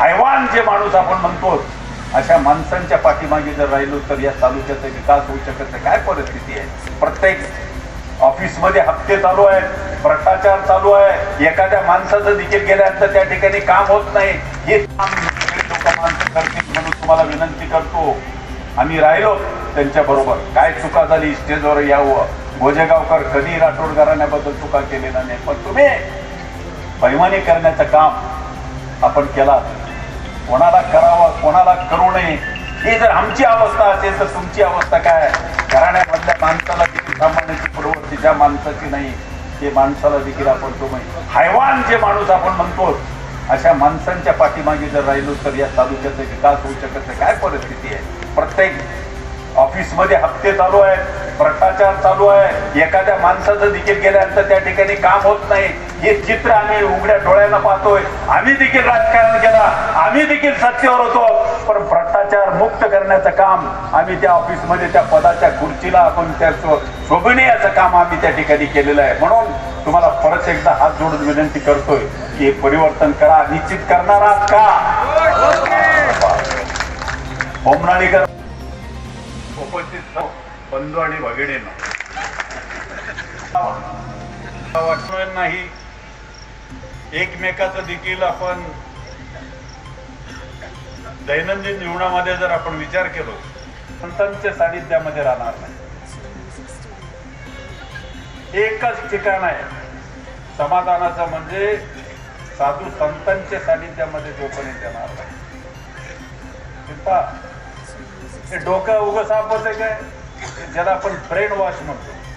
हैवान जे माणूस आपण म्हणतो अशा माणसांच्या पाठीमागे जर राहिलो तर या तालुक्याचा विकास होऊ शकत नाही. काय परिस्थिती आहे? प्रत्येक ऑफिसमध्ये हप्ते चालू आहेत भ्रष्टाचार चालू आहे. एखाद्या माणसाचं देखील गेल्यानंतर त्या ठिकाणी काम होत नाही. हे काम लोक माणसं करतील म्हणून तुम्हाला विनंती करतो. आम्ही राहिलो त्यांच्या बरोबर. काय चुका झाली स्टेजवर यावं? गोजेगावकर कधी राठोड घराण्याबद्दल चुका केलेल्या नाही. पण तुम्ही बैमानी करण्याचं काम आपण केला कोणाला करावं कोणाला करू नये ही जर आमची अवस्था असेल तर तुमची अवस्था काय? घराण्यामधल्या माणसाला देखील सामान्याची प्रवृत्ती ज्या माणसाची नाही ते माणसाला देखील आपण तुम्ही हैवान जे माणूस आपण म्हणतो अशा माणसांच्या पाठीमागे जर राहिलो तर या तालुक्याचा विकास होऊ शकत नाही. काय परिस्थिती आहे? प्रत्येक ऑफिसमध्ये हप्ते चालू आहेत. भ्रष्टाचार चालू आहे. एखाद्या माणसाचं देखील गेल्यानंतर त्या ठिकाणी काम होत नाही. हे चित्र आम्ही उघड्या डोळ्यानं पाहतोय. आम्ही देखील राजकारण केला. आम्ही देखील सत्तेवर होतो. पण भ्रष्टाचार मुक्त करण्याचं काम आम्ही त्या ऑफिसमध्ये त्या पदाच्या खुर्चीला आपण त्या शो- शोभनीयाचं काम आम्ही त्या ठिकाणी केलेलं आहे. म्हणून तुम्हाला परत एकदा हात जोडून विनंती करतोय की हे परिवर्तन करा. निश्चित करणार आहात का? होमनाळीकर उपस्थित बंधू आणि भगिनींनो. वाटणार नाही एकमेकाचं देखील आपण दैनंदिन जीवनामध्ये जर आपण विचार केलो संतांच्या सानिध्यामध्ये राहणार नाही. एकच ठिकाण आहे. समाधानाचं म्हणजे साधू संतांच्या सानिध्यामध्ये जोपर्यंत येणार नाही. डोकं उगं सापच आहे काय? ज्याला आपण ब्रेन वॉश म्हणतो.